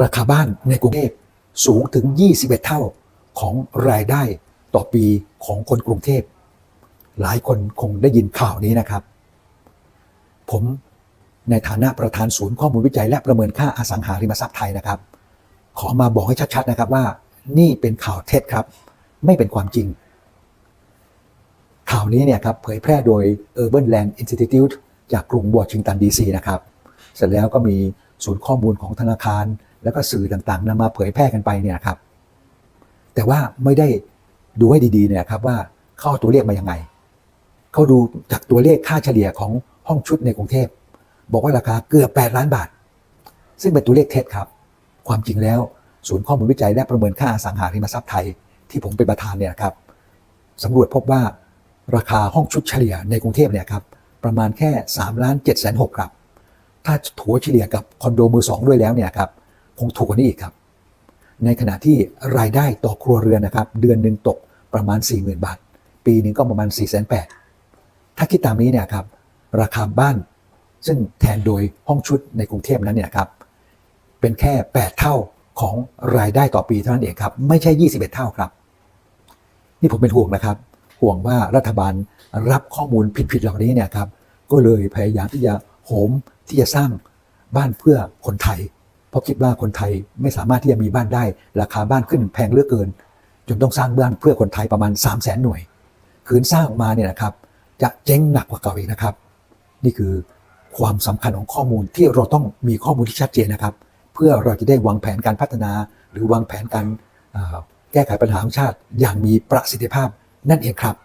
ราคาบ้านในกรุงเทพสูงถึง 21 เท่าของรายได้ต่อปีของคนกรุงเทพ หลายคนคงได้ยินข่าวนี้นะครับ ผมในฐานะประธานศูนย์ข้อมูลวิจัยและประเมินค่าอสังหาริมทรัพย์ไทยนะครับ ขอมาบอกให้ชัดๆนะครับว่า นี่เป็นข่าวเท็จครับ ไม่เป็นความจริง ข่าวนี้เนี่ยครับเผยแพร่โดย Urban Land Institute จากกรุงวอชิงตันดีซีนะครับ เสร็จแล้วก็มีศูนย์ข้อมูลของธนาคาร แล้วก็สื่อต่างๆนำมาเผยแพร่กันไปเนี่ยครับ แต่ว่าไม่ได้ดูให้ดีๆเนี่ยครับว่าเข้าเอาตัวเลขมายังไงเขาดูจากตัวเลขค่าเฉลี่ยของห้องชุดในกรุงเทพ บอกว่าราคาเกือบ8ล้านบาท ซึ่งเป็นตัวเลขเท็จครับ ความจริงแล้วศูนย์ข้อมูลวิจัยและประเมินค่าอสังหาริมทรัพย์ไทย ที่ผมเป็นประธานเนี่ยครับสำรวจพบว่าราคาห้องชุดเฉลี่ยในกรุงเทพเนี่ยครับประมาณแค่3ล้าน7แสน6ครับ ถ้าถัวเฉลี่ยกับคอนโดมือสองด้วยแล้วเนี่ยครับ คงถูกกว่านี้อีกครับ ในขณะที่รายได้ต่อครัวเรือนนะครับ เดือนหนึ่งตกประมาณ 40,000 บาท ปีหนึ่งก็ประมาณ 4 8 0 0 0ถ้าคิดตามนี้เนี่ยครับ ราคาบ้านซึ่งแทนโดยห้องชุดในกรุงเทพนั้นเนี่ยครับ เป็นแค่ 8 เท่าของรายได้ต่อปีเท่านั้นเองครับ ไม่ใช่ 21 เท่าครับ นี่ผมเป็นห่วงนะครับ ห่วงว่ารัฐบาลรับข้อมูลผิดๆเหล่านี้เนี่ยครับ ก็เลยพยายามที่จะโหมที่จะสร้างบ้านเพื่อคนไทย เพราะคิดว่าคนไทยไม่สามารถที่จะมีบ้านได้ ราคาบ้านขึ้นแพงเหลือเกิน จนต้องสร้างบ้านเพื่อคนไทยประมาณ 3 0 0แสนหน่วย คืนสร้างออกมาเนี่ยนะครับ จะเจ๊งหนักกว่าเก่าอีกนะครับ นี่คือความสำคัญของข้อมูลที่เราต้องมีข้อมูลที่ชัดเจนนะครับ เพื่อเราจะได้วางแผนการพัฒนา หรือวางแผนการแก้ไขปัญหาของชาติอย่างมีประสิทธิภาพนั่นเองครับ